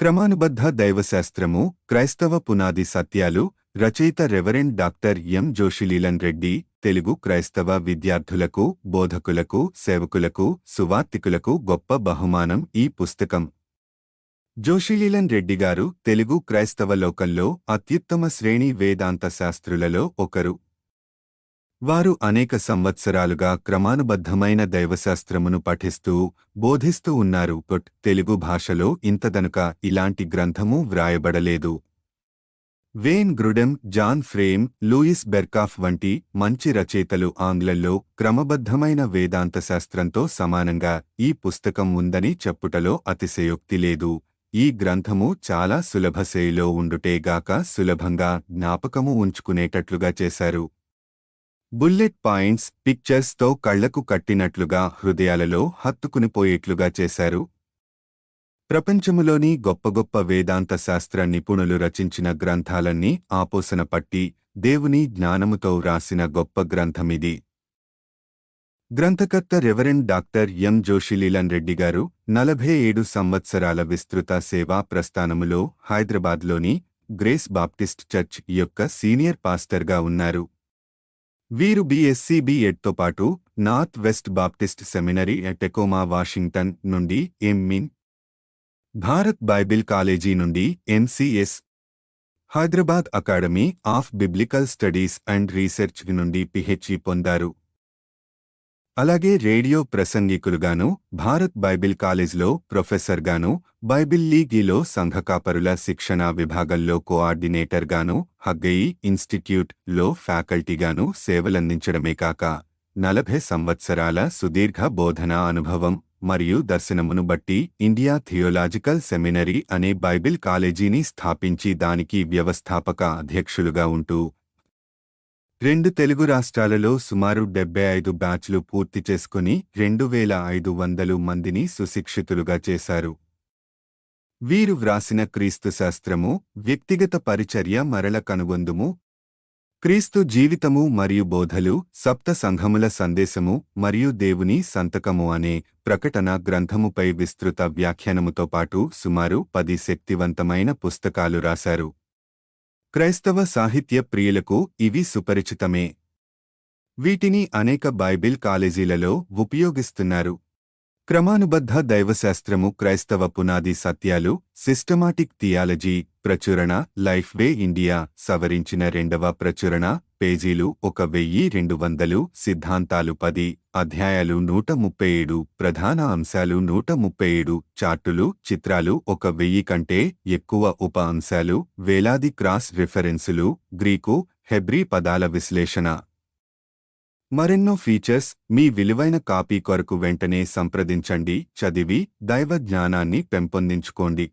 క్రమానుబద్ధ దైవశాస్త్రము క్రైస్తవ పునాది సత్యాలు రచయిత reverend doctor M. Joshileelan Reddy Telugu క్రైస్తవ విద్యార్థులకు బోధకులకు సేవకులకు సువార్తికులకు గొప్ప బహుమానం ఈ పుస్తకం. జోషిలీలన్ రెడ్డి గారు తెలుగు క్రైస్తవ లోకంలో అత్యుత్తమ శ్రేణి వేదాంత శాస్త్రులలో ఒకరు. వారు అనేక సంవత్సరాలుగా క్రమానుబద్ధమైన దైవశాస్త్రమును పఠిస్తూ బోధిస్తూ ఉన్నారు. కొట్ తెలుగు భాషలో ఇంతదనుక ఇలాంటి గ్రంథము వ్రాయబడలేదు. Wayne Grudem John Frame Louis Berkhof వంటి మంచి రచయితలు ఆంగ్లంలో క్రమబద్ధమైన వేదాంత శాస్త్రంతో సమానంగా ఈ పుస్తకం ఉందని చెప్పుటలో అతిశయోక్తి లేదు. ఈ గ్రంథము చాలా సులభశైలిలో ఉండుటేగాక సులభంగా జ్ఞాపకము ఉంచుకునేటట్లుగా చేశారు. బుల్లెట్ పాయింట్స్ పిక్చర్స్తో కళ్ళకు కట్టినట్లుగా హృదయాలలో హత్తుకునిపోయేట్లుగా చేశారు. ప్రపంచములోని గొప్ప గొప్ప వేదాంత శాస్త్ర నిపుణులు రచించిన గ్రంథాలన్నీ ఆపోసన పట్టి దేవుని జ్ఞానముతో వ్రాసిన గొప్ప గ్రంథమిది. గ్రంథకర్త reverend doctor M. Joshileelan Reddy గారు నలభై ఏడు సంవత్సరాల విస్తృత సేవా ప్రస్థానములో హైదరాబాద్లోని గ్రేస్ బాప్టిస్ట్ చర్చ్ యొక్క సీనియర్ పాస్టర్గా ఉన్నారు. వీరు బీఎస్సీ బీఎడ్తో పాటు north west Baptist seminary Tacoma Washington నుండి ఎంమిన్ భారత్ బైబిల్ కాలేజీ నుండి MCS Hyderabad academy of biblical studies and research నుండి పిహెచ్ఈ పొందారు. అలాగే రేడియో ప్రసంగికులుగాను భారత్ బైబిల్ కాలేజ్లో ప్రొఫెసర్గాను బైబిల్ లీగీలో సంఘకాపరుల శిక్షణా విభాగంలో కోఆర్డినేటర్గాను హగ్గయి ఇన్స్టిట్యూట్లో ఫ్యాకల్టీగాను సేవలందించడమే కాక నలభై సంవత్సరాల సుదీర్ఘ బోధనా అనుభవం మరియు దర్శనమును బట్టి ఇండియా థియోలాజికల్ సెమినరీ అనే బైబిల్ కాలేజీని స్థాపించి దానికి వ్యవస్థాపక అధ్యక్షులుగా ఉంటూ రెండు తెలుగు రాష్ట్రాలలో సుమారు డెబ్బై ఐదు బ్యాచ్లు పూర్తి చేసుకుని రెండు వేల ఐదు వందలు మందిని సుశిక్షితులుగా చేశారు. వీరు వ్రాసిన క్రీస్తు శాస్త్రము వ్యక్తిగత పరిచర్య మరల కనుగొందుము. క్రీస్తు జీవితము మరియు బోధలు సప్త సంఘముల సందేశము మరియు దేవుని సంతకము అనే ప్రకటన గ్రంథముపై విస్తృత వ్యాఖ్యానముతో పాటు సుమారు పది శక్తివంతమైన పుస్తకాలు రాశారు. క్రైస్తవ సాహిత్య ప్రియులకు ఇవి సుపరిచితమే. వీటిని అనేక బైబిల్ కాలేజీలలో ఉపయోగిస్తున్నారు. క్రమానుబద్ధ దైవశాస్త్రము క్రైస్తవ పునాది సత్యాలు సిస్టమాటిక్ థియాలజీ ప్రచురణ లైఫ్ వే ఇండియా సవరించిన రెండవ ప్రచురణ పేజీలు ఒక వెయ్యి రెండు వందలు సిద్ధాంతాలు పది అధ్యాయాలు నూట ముప్పై ఏడు ప్రధాన అంశాలు నూట ముప్పై ఏడు చార్టులు చిత్రాలు ఒక వెయ్యి కంటే ఎక్కువ ఉప అంశాలు వేలాది క్రాస్ రిఫరెన్సులు గ్రీకు హెబ్రీ పదాల విశ్లేషణ. మరెన్నో ఫీచర్స్ మీ విలువైన కాపీ కొరకు వెంటనే సంప్రదించండి చదివి దైవ జ్ఞానాన్ని పెంపొందించుకోండి.